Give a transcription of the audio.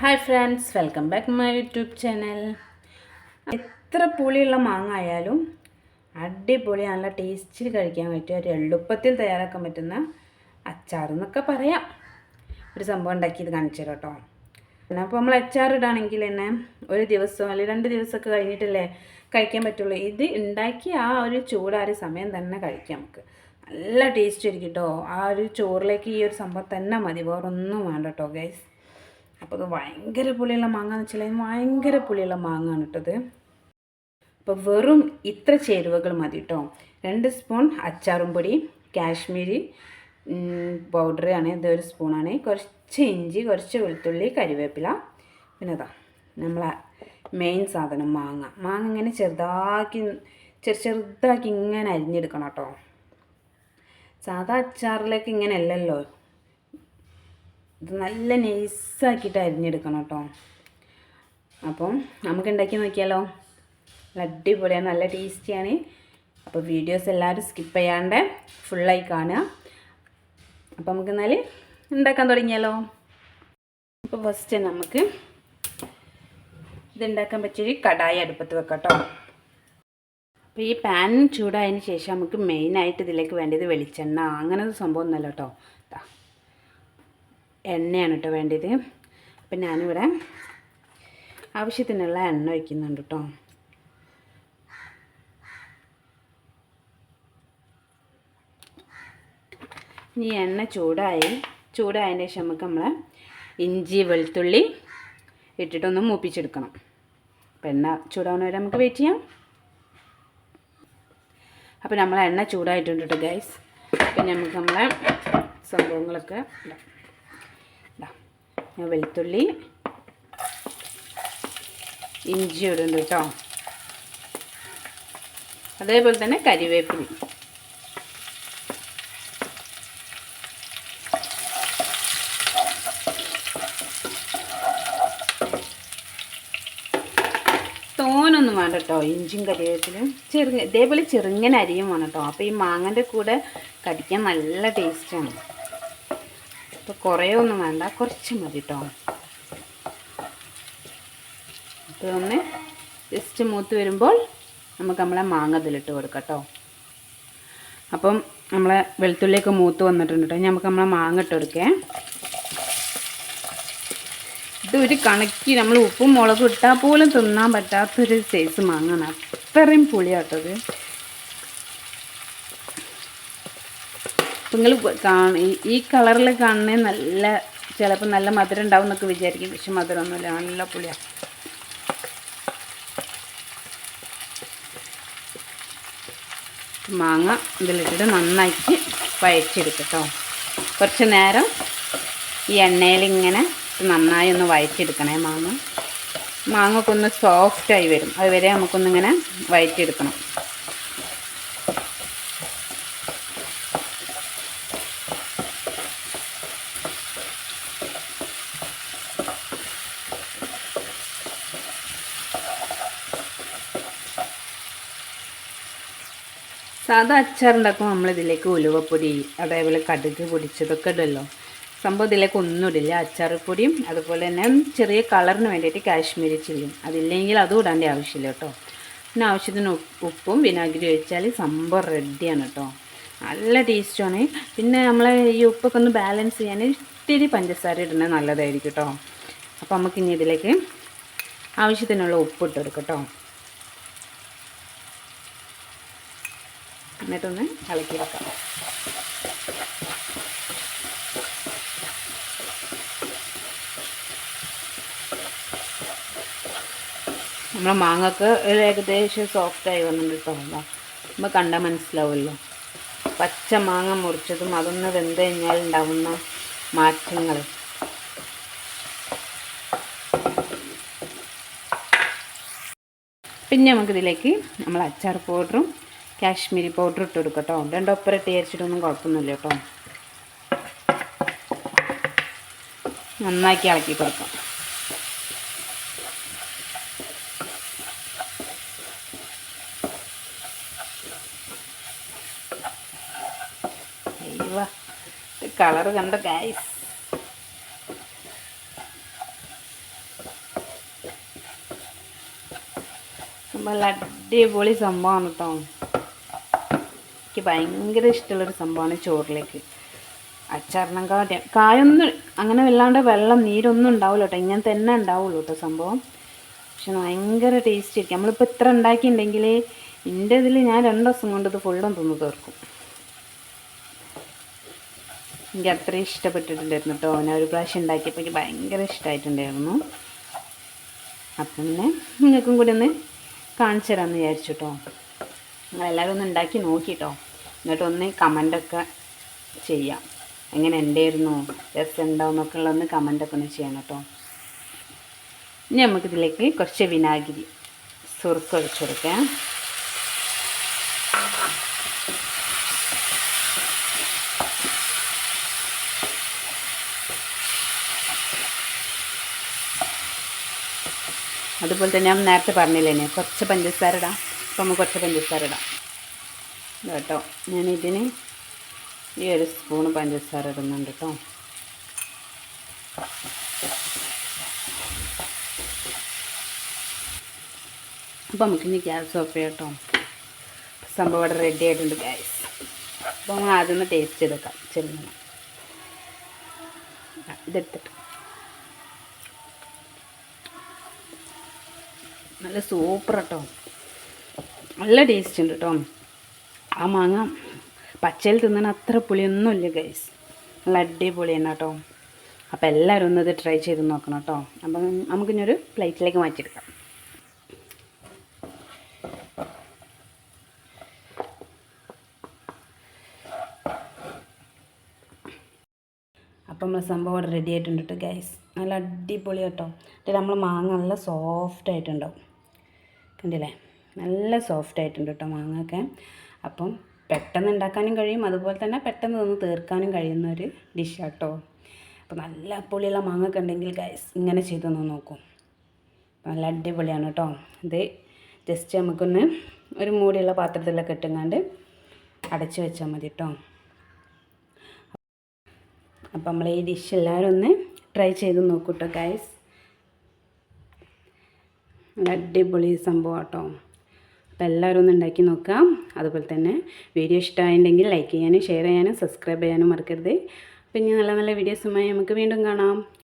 Hi friends welcome back my YouTube channel എത്ര പുളിയുള്ള മാങ്ങ ആയാലും അടിപൊളി നല്ല ടേസ്റ്റിൽ കഴിക്കാൻ പറ്റിയ ഒരു എളുപ്പത്തിൽ തയ്യാറാക്കാൻ പറ്റുന്ന അച്ചാർ എന്നൊക്കെ പറയാം. ഒരു സംഭവം ഉണ്ടാക്കിയത് കാണിച്ചു തരാം കേട്ടോ. പിന്നെ അപ്പോൾ നമ്മൾ അച്ചാർ ഇടാണെങ്കിൽ തന്നെ ഒരു ദിവസം അല്ലെങ്കിൽ രണ്ട് ദിവസമൊക്കെ കഴിഞ്ഞിട്ടല്ലേ കഴിക്കാൻ പറ്റുള്ളൂ. ഇത് ഉണ്ടാക്കി ആ ഒരു ചൂടാറിയ സമയം തന്നെ കഴിക്കാം നമുക്ക്. നല്ല ടേസ്റ്റ് ആയിരിക്കും കേട്ടോ. ആ ഒരു ചോറിലേക്ക് ഈ ഒരു സംഭവം തന്നെ മതി. വേറൊന്നും വേണ്ട കേട്ടോ ഗൈസ് അപ്പോൾ ഇത് ഭയങ്കര പുളിയുള്ള മാങ്ങ എന്ന് വെച്ചാൽ ഭയങ്കര പുളിയുള്ള മാങ്ങയാണ് കേട്ടത് അപ്പോൾ വെറും ഇത്ര ചേരുവകൾ മതി കേട്ടോ. രണ്ട് സ്പൂൺ അച്ചാറും പൊടി കാശ്മീരി പൗഡർ ആണ്. ഒരു സ്പൂണാണ് കുറച്ച് ഇഞ്ചി കുറച്ച് വെളുത്തുള്ളി കരിവേപ്പില. പിന്നെ അതാ നമ്മളെ മെയിൻ സാധനം മാങ്ങ. മാങ്ങ ഇങ്ങനെ ചെറുതാക്കി ചെറു ചെറുതാക്കി ഇങ്ങനെ അരിഞ്ഞെടുക്കണം കേട്ടോ. സാധാ അച്ചാറിലേക്ക് ഇങ്ങനെ അല്ലല്ലോ. ഇത് നല്ല നൈസാക്കിയിട്ട് അരിഞ്ഞെടുക്കണം കേട്ടോ. അപ്പം നമുക്ക് ഉണ്ടാക്കി നോക്കിയാലോ? അടിപൊളിയാണ് നല്ല ടേസ്റ്റിയാണ്. അപ്പോൾ വീഡിയോസ് എല്ലാവരും സ്കിപ്പ് ചെയ്യാണ്ട് ഫുള്ളായി കാണുക. അപ്പോൾ നമുക്ക് എന്നാൽ ഉണ്ടാക്കാൻ തുടങ്ങിയാലോ? അപ്പോൾ ഫസ്റ്റ് നമുക്ക് ഇതുണ്ടാക്കാൻ പറ്റിയൊരു കടായി അടുപ്പത്ത് വെക്കാം അപ്പോൾ ഈ പാൻ ചൂടായതിന് ശേഷം നമുക്ക് മെയിനായിട്ട് ഇതിലേക്ക് വേണ്ടത് വെളിച്ചെണ്ണ. അങ്ങനെ ഒരു സംഭവം ഒന്നല്ല കേട്ടോ. എണ്ണയാണ് കേട്ടോ വേണ്ടത്. അപ്പം ഞാനിവിടെ ആവശ്യത്തിനുള്ള എണ്ണ ഒഴിക്കുന്നുണ്ട് കേട്ടോ. ഇനി എണ്ണ ചൂടായി ചൂടായതിന്റെ ശേഷം നമുക്ക് നമ്മൾ ഇഞ്ചി വെളുത്തുള്ളി ഇട്ടിട്ടൊന്ന് മൂപ്പിച്ചെടുക്കണം. അപ്പം എണ്ണ ചൂടാവുന്ന വരെ നമുക്ക് വെയിറ്റ് ചെയ്യാം. അപ്പോൾ നമ്മൾ എണ്ണ ചൂടായിട്ടുണ്ട് കേട്ടോ ഗൈസ് പിന്നെ നമുക്ക് നമ്മളെ സംഭവങ്ങളൊക്കെ ഇടാം. ഞാൻ വെളുത്തുള്ളി ഇഞ്ചി ഇടുന്നുണ്ട് കേട്ടോ. അതേപോലെ തന്നെ കരിവേപ്പില തോനൊന്നും വേണ്ട കേട്ടോ ഇഞ്ചും കരിവേപ്പിലും ചെറു ഇതേപോലെ ചെറുങ്ങനെ അരിയും വേണം കേട്ടോ. അപ്പോൾ ഈ മാങ്ങന്റെ കൂടെ കടിക്കാൻ നല്ല ടേസ്റ്റാണ് അപ്പോൾ കുറേ ഒന്നും വേണ്ട. കുറച്ച് മതി കേട്ടോ ഒന്ന് ജസ്റ്റ് മൂത്ത് വരുമ്പോൾ നമുക്ക് നമ്മളെ മാങ്ങ ഇതിലിട്ട് കൊടുക്കാം കേട്ടോ അപ്പം നമ്മളെ വെളുത്തുള്ളിയൊക്കെ മൂത്ത് വന്നിട്ടുണ്ട് കേട്ടോ നമുക്ക് നമ്മളെ മാങ്ങ ഇട്ട് കൊടുക്കേ. ഇത് ഒരു കണക്കി നമ്മൾ ഉപ്പും മുളകും ഇട്ടാൽ പോലും തിന്നാൻ പറ്റാത്തൊരു സൈസ് മാങ്ങാണ്. അത്രയും പുളിയാട്ടത് നിങ്ങൾ ഈ കളറിൽ കാണുന്ന നല്ല ചിലപ്പോൾ നല്ല മധുരം ഉണ്ടാവും എന്നൊക്കെ വിചാരിക്കും. പക്ഷെ മധുരമൊന്നുമില്ല. നല്ല പുളിയാണ് മാങ്ങ ഇതിലിട്ടിട്ട് നന്നായിട്ട് വയച്ചെടുക്കട്ടോ കുറച്ച് നേരം ഈ എണ്ണയിൽ ഇങ്ങനെ നന്നായി ഒന്ന് വയറ്റിയെടുക്കണേ മാങ്ങ. മാങ്ങ ഒക്കെ ഒന്ന് സോഫ്റ്റായി വരും. അതുവരെ നമുക്കൊന്നിങ്ങനെ വയറ്റിയെടുക്കണം സാധാ അച്ചാറുണ്ടാക്കുമ്പോൾ നമ്മളിതിലേക്ക് ഉലുവപ്പൊടി അതേപോലെ കടുക് പൊടിച്ചതൊക്കെ ഇടുമല്ലോ സംഭവം ഇതിലേക്ക് ഒന്നും ഇടില്ല. അച്ചാറിപ്പൊടിയും അതുപോലെ തന്നെ ചെറിയ കളറിന് വേണ്ടിയിട്ട് കാശ്മീരി ചില്ലിയും. അതില്ലെങ്കിൽ അതും ഇടാന്റെ ആവശ്യമില്ല കേട്ടോ. പിന്നെ ആവശ്യത്തിന് ഉപ്പും വിനാഗിരി ഒഴിച്ചാൽ സംഭവം റെഡിയാണ് കേട്ടോ. നല്ല ടേസ്റ്റാണ് പിന്നെ നമ്മൾ ഈ ഉപ്പൊക്കെ ഒന്ന് ബാലൻസ് ചെയ്യാൻ ഇത്തിരി പഞ്ചസാര ഇടുന്നത് നല്ലതായിരിക്കും കേട്ടോ. അപ്പോൾ നമുക്കിനി ഇതിലേക്ക് ആവശ്യത്തിനുള്ള ഉപ്പ് ഇട്ടെടുക്കട്ടോ എന്നിട്ടൊന്ന് ഇളക്കി വെക്കാം. നമ്മളെ മാങ്ങക്ക് ഏകദേശം സോഫ്റ്റായി വന്നിട്ടുണ്ട് കേട്ടോ നമ്മൾ കണ്ട മനസ്സിലാവുമല്ലോ. പച്ച മാങ്ങ മുറിച്ചതും അതൊന്ന് വെന്ത് കഴിഞ്ഞാൽ ഉണ്ടാവുന്ന മാറ്റങ്ങൾ പിന്നെ നമുക്കിതിലേക്ക് നമ്മൾ അച്ചാർ പൗഡറും കാശ്മീരി പൗഡർ ഇട്ട് എടുക്കട്ടോ രണ്ടും രണ്ടൊപ്പര ഇട്ട് അരിച്ചിട്ടൊന്നും കുഴപ്പമൊന്നുമില്ല കേട്ടോ നന്നാക്കി ഇളക്കി കൊടുക്കാം. കളറ് കണ്ട ഗൈസ് നമ്മൾ അടിപൊളി സംഭവമാണ് കേട്ടോ എനിക്ക് ഭയങ്കര ഇഷ്ടമുള്ളൊരു സംഭവമാണ് ചോറിലേക്ക്. അച്ചാറിനം കായ കായൊന്നും അങ്ങനെ വല്ലാണ്ട് വെള്ളം നീരൊന്നും ഉണ്ടാവില്ല കേട്ടോ. ഇങ്ങനെ തന്നെ ഉണ്ടാവുള്ളൂ കേട്ടോ സംഭവം. പക്ഷെ ഭയങ്കര ടേസ്റ്റ് ആയിരിക്കും. നമ്മളിപ്പോൾ ഇത്ര ഉണ്ടാക്കിയിട്ടുണ്ടെങ്കിൽ എന്റെ ഇതിൽ ഞാൻ രണ്ട് ദിവസം കൊണ്ട് ഇത് ഫുള്ളും തിന്ന് തീർക്കും. എനിക്ക് അത്രയും ഇഷ്ടപ്പെട്ടിട്ടുണ്ടായിരുന്നു കേട്ടോ. ഞാൻ ഒരു പ്രാവശ്യം ഉണ്ടാക്കിയപ്പോൾ എനിക്ക് ഭയങ്കര ഇഷ്ടമായിട്ടുണ്ടായിരുന്നു. അപ്പം പിന്നെ നിങ്ങൾക്കും കൂടി ഒന്ന് കാണിച്ചു തരാമെന്ന് വിചാരിച്ചു കേട്ടോ. നിങ്ങളെല്ലാവരും ഒന്ന് ഉണ്ടാക്കി നോക്കിട്ടോ ഒന്ന് കമന്റൊക്കെ ചെയ്യാം. എങ്ങനെ ഉണ്ടായിരുന്നു എസ് ഉണ്ടോ എന്നൊക്കെ ഉള്ളതൊന്ന് കമന്റൊക്കെ ഒന്ന് ചെയ്യണം കേട്ടോ. ഇനി നമുക്കിതിലേക്ക് കുറച്ച് വിനാഗിരി സുറുക്ക് ഒഴിച്ചു കൊടുക്കാം. അതുപോലെ തന്നെ ഞാൻ നേരത്തെ പറഞ്ഞില്ലേ കുറച്ച് പഞ്ചസാര ഇടാം. അപ്പം നമുക്ക് കുറച്ച് പഞ്ചസാര ഇടാം. കേട്ടോ. ഞാനിതിന് ഈ ഒരു സ്പൂണ് പഞ്ചസാര ഇടുന്നുണ്ട് കേട്ടോ. അപ്പോൾ നമുക്കിനി ഗ്യാസ് ഓഫ് ചെയ്യാം കേട്ടോ. സംഭവം ഇവിടെ റെഡി ആയിട്ടുണ്ട് ഗ്യാസ് അപ്പോൾ നമ്മൾ ആദ്യം ഒന്ന് ടേസ്റ്റ് ചെയ്തേക്കാം ചെറുങ്ങനെ ഇതെടുത്തിട്ട്. നല്ല സൂപ്പർ കേട്ടോ നല്ല ടേസ്റ്റ് ഉണ്ട് കേട്ടോ. ആ മാങ്ങ പച്ചയിൽ തിന്നാൻ അത്ര പുളിയൊന്നുമില്ല ഗൈസ് നല്ല അടിപൊളിയാണ് കേട്ടോ അപ്പോൾ എല്ലാവരും ഒന്ന് ഇത് ട്രൈ ചെയ്ത് നോക്കണം കേട്ടോ അപ്പം നമുക്കിനൊരു പ്ലേറ്റിലേക്ക് മാറ്റിയെടുക്കാം. അപ്പം നമ്മൾ സംഭവം ഇവിടെ റെഡി ആയിട്ടുണ്ട് കേട്ടോ ഗൈസ് നല്ല അടിപൊളി കേട്ടോ എന്നിട്ട് നമ്മൾ മാങ്ങ നല്ല സോഫ്റ്റ് ആയിട്ടുണ്ടാവും. കണ്ടില്ലേ? നല്ല സോഫ്റ്റ് ആയിട്ടുണ്ട് കേട്ടോ മാങ്ങയൊക്കെ. അപ്പം പെട്ടെന്ന് ഉണ്ടാക്കാനും കഴിയും. അതുപോലെ തന്നെ പെട്ടെന്ന് ഒന്ന് തീർക്കാനും കഴിയുന്ന ഒരു ഡിഷാട്ടോ. അപ്പോൾ നല്ല അപ്പൊളിയുള്ള മാങ്ങൊക്കെ ഉണ്ടെങ്കിൽ ഗൈസ് ഇങ്ങനെ ചെയ്തൊന്ന് നോക്കും. നല്ല അടിപൊളിയാണ് കേട്ടോ. ഇത് ജസ്റ്റ് നമുക്കൊന്ന് ഒരു മൂടിയുള്ള പാത്രത്തിലൊക്കെ ഇട്ടുങ്ങാണ്ട് അടച്ച് വെച്ചാൽ മതി കേട്ടോ. അപ്പം നമ്മൾ ഈ ഡിഷ് എല്ലാവരും ഒന്ന് ട്രൈ ചെയ്ത് നോക്കൂട്ടോ ഗൈസ് നല്ല അടിപൊളി സംഭവം കേട്ടോ അപ്പോൾ എല്ലാവരും ഒന്ന് ഉണ്ടാക്കി നോക്കാം. അതുപോലെ തന്നെ വീഡിയോ ഇഷ്ടമായിട്ടുണ്ടെങ്കിൽ ലൈക്ക് ചെയ്യാനും ഷെയർ ചെയ്യാനും സബ്സ്ക്രൈബ് ചെയ്യാനും മറക്കരുത്. പിന്നെ നല്ല നല്ല വീഡിയോസുമായി നമുക്ക് വീണ്ടും കാണാം.